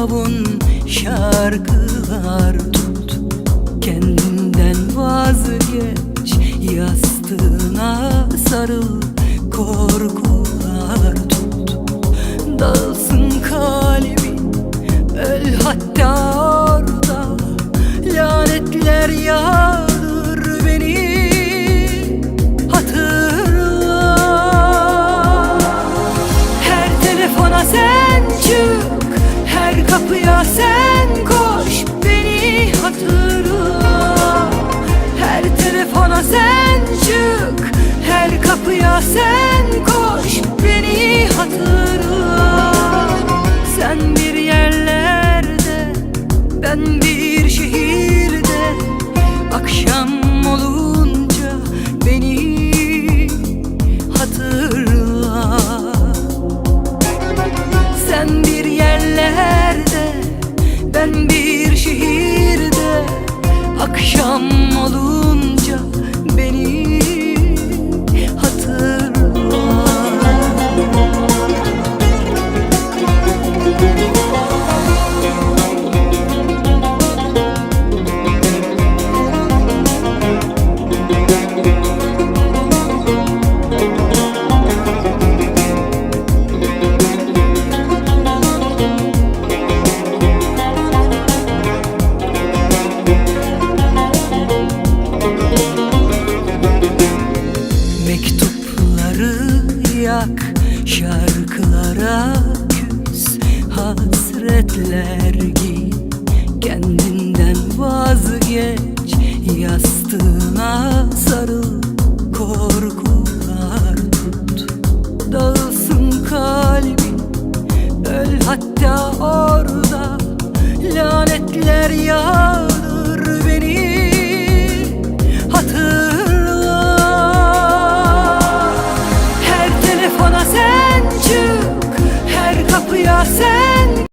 savun şarkılar tut. Kendinden vazgeç yastığı sarıl Korkular tut. Dağılsın kalbin Öl hatta orada. Lanetler yağdır beni Hatırla. Her telefona sen çık Her kapıya sen koş kapıya sen koş Beni hatırla. Sen bir yerlerde Ben bir şehirde. Akşam Mektupları yak Şarkılara küs Hasretler giy. Kendinden vazgeç Yastığına